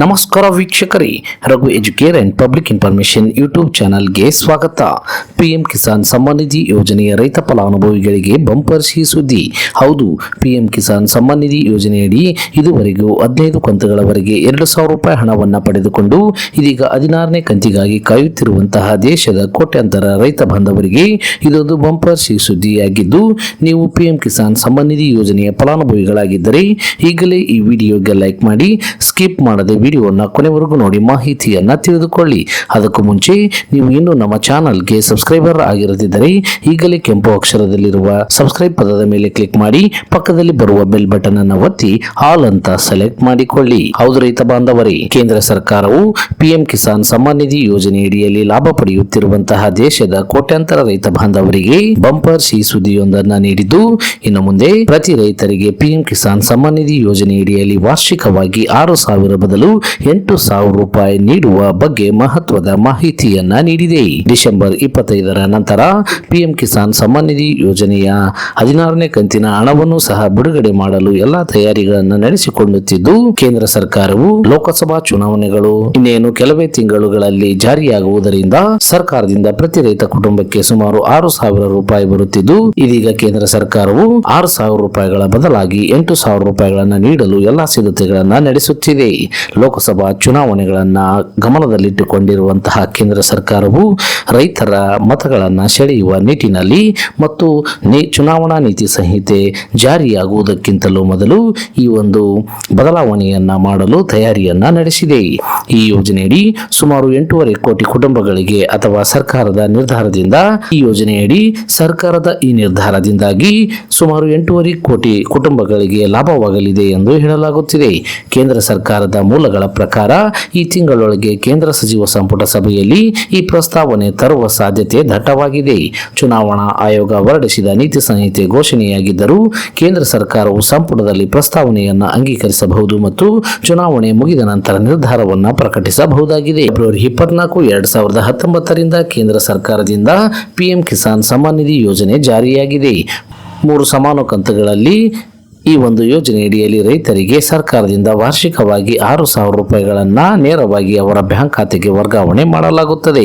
ನಮಸ್ಕಾರ ವೀಕ್ಷಕರಿ, Raghu educare and public information YouTube ಚಾನಲ್ಗೆ ಸ್ವಾಗತ. ಪಿಎಂ ಕಿಸಾನ್ ಸಮ್ಮಾನ್ ನಿಧಿ ಯೋಜನೆಯ ರೈತ ಫಲಾನುಭವಿಗಳಿಗೆ ಬಂಪರ್ ಸಿಹಿ ಸುದ್ದಿ. ಹೌದು, ಪಿಎಂ ಕಿಸಾನ್ ಸಮ್ಮಾನ್ ನಿಧಿ ಯೋಜನೆಯಡಿ ಇದುವರೆಗೂ ಹದಿನೈದು ಕಂತುಗಳವರೆಗೆ ಎರಡು ಸಾವಿರ ರೂಪಾಯಿ ಹಣವನ್ನು ಪಡೆದುಕೊಂಡು, ಇದೀಗ ಹದಿನಾರನೇ ಕಂತಿಗಾಗಿ ಕಾಯುತ್ತಿರುವಂತಹ ದೇಶದ ಕೋಟ್ಯಾಂತರ ರೈತ ಬಾಂಧವರಿಗೆ ಇದೊಂದು ಬಂಪರ್ ಸಿಹಿ ಸುದ್ದಿಯಾಗಿದ್ದು, ನೀವು ಪಿಎಂ ಕಿಸಾನ್ ಸಮ್ಮಾನ್ ನಿಧಿ ಯೋಜನೆಯ ಫಲಾನುಭವಿಗಳಾಗಿದ್ದರೆ ಈಗಲೇ ಈ ವಿಡಿಯೋಗೆ ಲೈಕ್ ಮಾಡಿ, ಸ್ಕಿಪ್ ಮಾಡದೆ ವಿಡಿಯೋನ ಕೊನೆವರೆಗೂ ನೋಡಿ, ಮಾಹಿತಿಯನ್ನು ತಿಳಿದುಕೊಳ್ಳಿ. ಅದಕ್ಕೂ ಮುಂಚೆ, ನೀವು ಇನ್ನೂ ನಮ್ಮ ಚಾನಲ್ಗೆ ಸಬ್ಸ್ಕ್ರೈಬರ್ ಆಗಿರದಿದ್ದರೆ, ಈಗಲೇ ಕೆಂಪು ಅಕ್ಷರದಲ್ಲಿರುವ ಸಬ್ಸ್ಕ್ರೈಬ್ ಪದದ ಮೇಲೆ ಕ್ಲಿಕ್ ಮಾಡಿ, ಪಕ್ಕದಲ್ಲಿ ಬರುವ ಬೆಲ್ ಬಟನ್ ಅನ್ನು ಒತ್ತಿ, ಆಲ್ ಅಂತ ಸೆಲೆಕ್ಟ್ ಮಾಡಿಕೊಳ್ಳಿ. ಹೌದು ರೈತ ಬಾಂಧವರೇ, ಕೇಂದ್ರ ಸರ್ಕಾರವು ಪಿಎಂ ಕಿಸಾನ್ ಸಮ್ಮಾನ್ ನಿಧಿ ಯೋಜನೆಯಡಿಯಲ್ಲಿ ಲಾಭ ಪಡೆಯುತ್ತಿರುವಂತಹ ದೇಶದ ಕೋಟ್ಯಾಂತರ ರೈತ ಬಾಂಧವರಿಗೆ ಬಂಪರ್ ಸಿ ಸುದ್ದಿಯೊಂದನ್ನು ನೀಡಿದ್ದು, ಇನ್ನು ಮುಂದೆ ಪ್ರತಿ ರೈತರಿಗೆ ಪಿಎಂ ಕಿಸಾನ್ ಸಮ್ಮಾನ್ ನಿಧಿ ಯೋಜನೆಯಡಿಯಲ್ಲಿ ವಾರ್ಷಿಕವಾಗಿ ಆರು ಸಾವಿರ ಬದಲು ಎಂಟು ಸಾವಿರ ರೂಪಾಯಿ ನೀಡುವ ಬಗ್ಗೆ ಮಹತ್ವದ ಮಾಹಿತಿಯನ್ನ ನೀಡಿದೆ. ಡಿಸೆಂಬರ್ ಇಪ್ಪತ್ತೈದರ ನಂತರ ಪಿಎಂ ಕಿಸಾನ್ ಸಮ್ಮಾನ್ ನಿಧಿ ಯೋಜನೆಯ ಹದಿನಾರನೇ ಕಂತಿನ ಹಣವನ್ನು ಸಹ ಬಿಡುಗಡೆ ಮಾಡಲು ಎಲ್ಲಾ ತಯಾರಿಗಳನ್ನು ನಡೆಸಿಕೊಳ್ಳುತ್ತಿದ್ದು, ಕೇಂದ್ರ ಸರ್ಕಾರವು ಲೋಕಸಭಾ ಚುನಾವಣೆಗಳು ಇನ್ನೇನು ಕೆಲವೇ ತಿಂಗಳುಗಳಲ್ಲಿ ಜಾರಿಯಾಗುವುದರಿಂದ ಸರ್ಕಾರದಿಂದ ಪ್ರತಿ ರೈತ ಕುಟುಂಬಕ್ಕೆ ಸುಮಾರು ಆರು ಸಾವಿರ ರೂಪಾಯಿ ಬರುತ್ತಿದ್ದು, ಇದೀಗ ಕೇಂದ್ರ ಸರ್ಕಾರವು ಆರು ಸಾವಿರ ರೂಪಾಯಿಗಳ ಬದಲಾಗಿ ಎಂಟು ಸಾವಿರ ರೂಪಾಯಿಗಳನ್ನು ನೀಡಲು ಎಲ್ಲಾ ಸಿದ್ಧತೆಗಳನ್ನು ನಡೆಸುತ್ತಿದೆ. ಲೋಕಸಭಾ ಚುನಾವಣೆಗಳನ್ನು ಗಮನದಲ್ಲಿಟ್ಟುಕೊಂಡಿರುವಂತಹ ಕೇಂದ್ರ ಸರ್ಕಾರವು ರೈತರ ಮತಗಳನ್ನು ಸೆಳೆಯುವ ನಿಟ್ಟಿನಲ್ಲಿ ಮತ್ತು ಚುನಾವಣಾ ನೀತಿ ಸಂಹಿತೆ ಜಾರಿಯಾಗುವುದಕ್ಕಿಂತಲೂ ಮೊದಲು ಈ ಒಂದು ಬದಲಾವಣೆಯನ್ನ ಮಾಡಲು ತಯಾರಿಯನ್ನ ನಡೆಸಿದೆ. ಈ ಯೋಜನೆಯಡಿ ಸುಮಾರು ಎಂಟೂವರೆ ಕೋಟಿ ಕುಟುಂಬಗಳಿಗೆ ಅಥವಾ ಸರ್ಕಾರದ ನಿರ್ಧಾರದಿಂದ ಈ ಯೋಜನೆಯಡಿ ಸರ್ಕಾರದ ಈ ನಿರ್ಧಾರದಿಂದಾಗಿ ಸುಮಾರು ಎಂಟೂವರೆ ಕೋಟಿ ಕುಟುಂಬಗಳಿಗೆ ಲಾಭವಾಗಲಿದೆ ಎಂದು ಹೇಳಲಾಗುತ್ತಿದೆ. ಕೇಂದ್ರ ಸರ್ಕಾರದ ಮೂಲಗಳ ಪ್ರಕಾರ ಈ ತಿಂಗಳೊಳಗೆ ಕೇಂದ್ರ ಸಚಿವ ಸಂಪುಟ ಸಭೆಯಲ್ಲಿ ಈ ಪ್ರಸ್ತಾವನೆ ತರುವ ಸಾಧ್ಯತೆ ದಟ್ಟವಾಗಿದೆ. ಚುನಾವಣಾ ಆಯೋಗ ಹೊರಡಿಸಿದ ನೀತಿ ಸಂಹಿತೆ ಘೋಷಣೆಯಾಗಿದ್ದರೂ ಕೇಂದ್ರ ಸರ್ಕಾರವು ಸಂಪುಟದಲ್ಲಿ ಪ್ರಸ್ತಾವನೆಯನ್ನು ಅಂಗೀಕರಿಸಬಹುದು ಮತ್ತು ಚುನಾವಣೆ ಮುಗಿದ ನಂತರ ನಿರ್ಧಾರವನ್ನು ಪ್ರಕಟಿಸಬಹುದಾಗಿದೆ. ಫೆಬ್ರವರಿ ಇಪ್ಪತ್ನಾಲ್ಕು, ಎರಡ್ ಸಾವಿರದ ಹತ್ತೊಂಬತ್ತರಿಂದ ಕೇಂದ್ರ ಸರ್ಕಾರದಿಂದ ಪಿಎಂ ಕಿಸಾನ್ ಸಮ್ಮಾನ್ ನಿಧಿ ಯೋಜನೆ ಜಾರಿಯಾಗಿದೆ. ಮೂರು ಸಮಾನ ಕಂತುಗಳಲ್ಲಿ ಈ ಒಂದು ಯೋಜನೆಯಡಿಯಲ್ಲಿ ರೈತರಿಗೆ ಸರ್ಕಾರದಿಂದ ವಾರ್ಷಿಕವಾಗಿ ಆರು ಸಾವಿರ ರೂಪಾಯಿಗಳನ್ನು ನೇರವಾಗಿ ಅವರ ಬ್ಯಾಂಕ್ ಖಾತೆಗೆ ವರ್ಗಾವಣೆ ಮಾಡಲಾಗುತ್ತದೆ.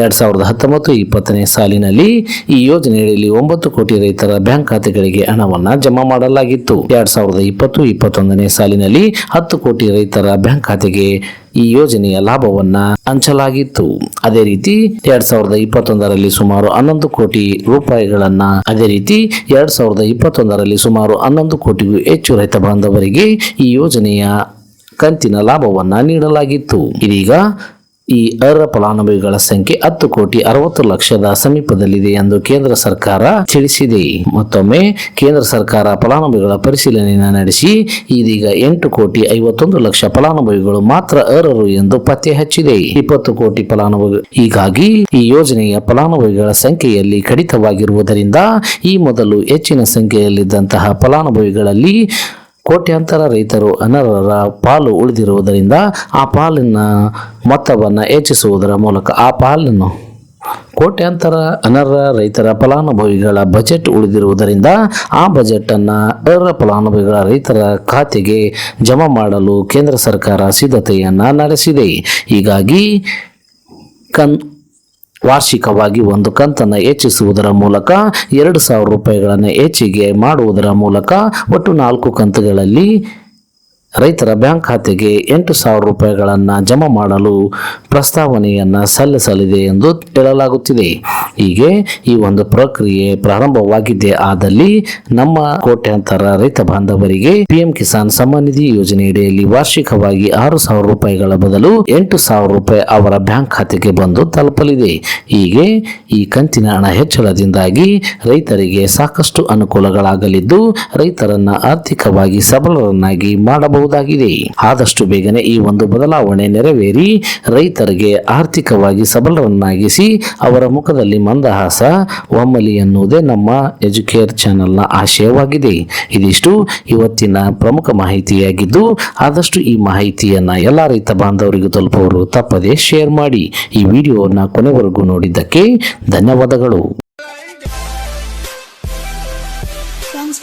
ಎರಡ್ ಸಾವಿರದ ಹತ್ತೊಂಬತ್ತು ಇಪ್ಪತ್ತನೇ ಸಾಲಿನಲ್ಲಿ ಈ ಯೋಜನೆಯಡಿಯಲ್ಲಿ ಒಂಬತ್ತು ಕೋಟಿ ರೈತರ ಬ್ಯಾಂಕ್ ಖಾತೆಗಳಿಗೆ ಹಣವನ್ನು ಜಮಾ ಮಾಡಲಾಗಿತ್ತು. ಎರಡ್ ಸಾವಿರದ ಇಪ್ಪತ್ತು ಇಪ್ಪತ್ತೊಂದನೇ ಸಾಲಿನಲ್ಲಿ ಹತ್ತು ಕೋಟಿ ರೈತರ ಬ್ಯಾಂಕ್ ಖಾತೆಗೆ ಈ ಯೋಜನೆಯ ಲಾಭವನ್ನ ಹಂಚಲಾಗಿತ್ತು. ಅದೇ ರೀತಿ ಎರಡ್ ಸಾವಿರದ ಇಪ್ಪತ್ತೊಂದರಲ್ಲಿ ಸುಮಾರು ಹನ್ನೊಂದು ಕೋಟಿ ರೂಪಾಯಿಗಳನ್ನ ಅದೇ ರೀತಿ ಎರಡ್ ಸಾವಿರದ ಇಪ್ಪತ್ತೊಂದರಲ್ಲಿ ಸುಮಾರು ಹನ್ನೊಂದು ಕೋಟಿಗೂ ಹೆಚ್ಚು ರೈತ ಬಾಂಧವರಿಗೆ ಈ ಯೋಜನೆಯ ಕಂತಿನ ಲಾಭವನ್ನ ನೀಡಲಾಗಿತ್ತು. ಇದೀಗ ಈ ಅರ್ಹ ಫಲಾನುಭವಿಗಳ ಸಂಖ್ಯೆ ಹತ್ತು ಕೋಟಿ ಅರವತ್ತು ಲಕ್ಷದ ಸಮೀಪದಲ್ಲಿದೆ ಎಂದು ಕೇಂದ್ರ ಸರ್ಕಾರ ತಿಳಿಸಿದೆ. ಮತ್ತೊಮ್ಮೆ ಕೇಂದ್ರ ಸರ್ಕಾರ ಫಲಾನುಭವಿಗಳ ಪರಿಶೀಲನೆ ನಡೆಸಿ, ಇದೀಗ ಎಂಟು ಕೋಟಿ ಐವತ್ತೊಂದು ಲಕ್ಷ ಫಲಾನುಭವಿಗಳು ಮಾತ್ರ ಅರ್ಹರು ಎಂದು ಪತ್ತೆ ಹಚ್ಚಿದೆ. ಇಪ್ಪತ್ತು ಕೋಟಿ ಫಲಾನುಭವಿ, ಹೀಗಾಗಿ ಈ ಯೋಜನೆಯ ಫಲಾನುಭವಿಗಳ ಸಂಖ್ಯೆಯಲ್ಲಿ ಕಡಿತವಾಗಿರುವುದರಿಂದ ಈ ಮೊದಲು ಹೆಚ್ಚಿನ ಸಂಖ್ಯೆಯಲ್ಲಿದ್ದಂತಹ ಫಲಾನುಭವಿಗಳಲ್ಲಿ ಕೋಟ್ಯಾಂತರ ರೈತರು ಅನರ್ಹರ ಪಾಲು ಉಳಿದಿರುವುದರಿಂದ ಆ ಪಾಲಿನ ಮೊತ್ತವನ್ನು ಹೆಚ್ಚಿಸುವುದರ ಮೂಲಕ ಆ ಪಾಲನ್ನು ಕೋಟ್ಯಾಂತರ ಅನರ್ಹ ರೈತರ ಫಲಾನುಭವಿಗಳ ಬಜೆಟ್ ಉಳಿದಿರುವುದರಿಂದ ಆ ಬಜೆಟನ್ನು ಅರ್ಹ ಫಲಾನುಭವಿಗಳ ರೈತರ ಖಾತೆಗೆ ಜಮಾ ಮಾಡಲು ಕೇಂದ್ರ ಸರ್ಕಾರ ಸಿದ್ಧತೆಯನ್ನು ನಡೆಸಿದೆ. ಹೀಗಾಗಿ ಕನ್ ವಾರ್ಷಿಕವಾಗಿ ಒಂದು ಕಂತನ್ನು ಹೆಚ್ಚಿಸುವುದರ ಮೂಲಕ ಎರಡು ಸಾವಿರ ರೂಪಾಯಿಗಳನ್ನು ಹೆಚ್ಚಿಗೆ ಮಾಡುವುದರ ಮೂಲಕ ಒಟ್ಟು ನಾಲ್ಕು ಕಂತುಗಳಲ್ಲಿ ರೈತರ ಬ್ಯಾಂಕ್ ಖಾತೆಗೆ ಎಂಟು ಸಾವಿರ ರೂಪಾಯಿಗಳನ್ನು ಜಮಾ ಮಾಡಲು ಪ್ರಸ್ತಾವನೆಯನ್ನು ಸಲ್ಲಿಸಲಿದೆ ಎಂದು ಹೇಳಲಾಗುತ್ತಿದೆ. ಹೀಗೆ ಈ ಒಂದು ಪ್ರಕ್ರಿಯೆ ಪ್ರಾರಂಭವಾಗಿದೆ ಆದಲ್ಲಿ ನಮ್ಮ ಕೋಟ್ಯಾಂತರ ರೈತ ಬಾಂಧವರಿಗೆ ಪಿಎಂ ಕಿಸಾನ್ ಸಮ್ಮಾನ್ ನಿಧಿ ಯೋಜನೆಯಡಿಯಲ್ಲಿ ವಾರ್ಷಿಕವಾಗಿ ಆರು ಸಾವಿರ ರೂಪಾಯಿಗಳ ಬದಲು ಎಂಟು ಸಾವಿರ ರೂಪಾಯಿ ಅವರ ಬ್ಯಾಂಕ್ ಖಾತೆಗೆ ಬಂದು ತಲುಪಲಿದೆ. ಹೀಗೆ ಈ ಕಂತಿನ ಹಣ ಹೆಚ್ಚಳದಿಂದಾಗಿ ರೈತರಿಗೆ ಸಾಕಷ್ಟು ಅನುಕೂಲಗಳಾಗಲಿದ್ದು ರೈತರನ್ನ ಆರ್ಥಿಕವಾಗಿ ಸಬಲರನ್ನಾಗಿ ಮಾಡಬಹುದಾಗಿದೆ ಆದಷ್ಟು ಬೇಗನೆ ಈ ಒಂದು ಬದಲಾವಣೆ ನೆರವೇರಿ. ರೈತರಿಗೆ ಆರ್ಥಿಕವಾಗಿ ಸಬಲರನ್ನಾಗಿಸಿ ಅವರ ಮುಖದಲ್ಲಿ ಮಂದಹಾಸ ಒಮ್ಮಲಿ ಎನ್ನುವುದೇ ನಮ್ಮ ಎಜುಕೇರ್ ಚಾನೆಲ್ನ ಆಶಯವಾಗಿದೆ. ಇದಿಷ್ಟು ಇವತ್ತಿನ ಪ್ರಮುಖ ಮಾಹಿತಿಯಾಗಿದ್ದು, ಆದಷ್ಟು ಈ ಮಾಹಿತಿಯನ್ನ ಎಲ್ಲ ರೈತ ಬಾಂಧವರಿಗೂ ತಲುಪುವರು ತಪ್ಪದೇ ಶೇರ್ ಮಾಡಿ. ಈ ವಿಡಿಯೋವನ್ನು ಕೊನೆವರೆಗೂ ನೋಡಿದ್ದಕ್ಕೆ ಧನ್ಯವಾದಗಳು.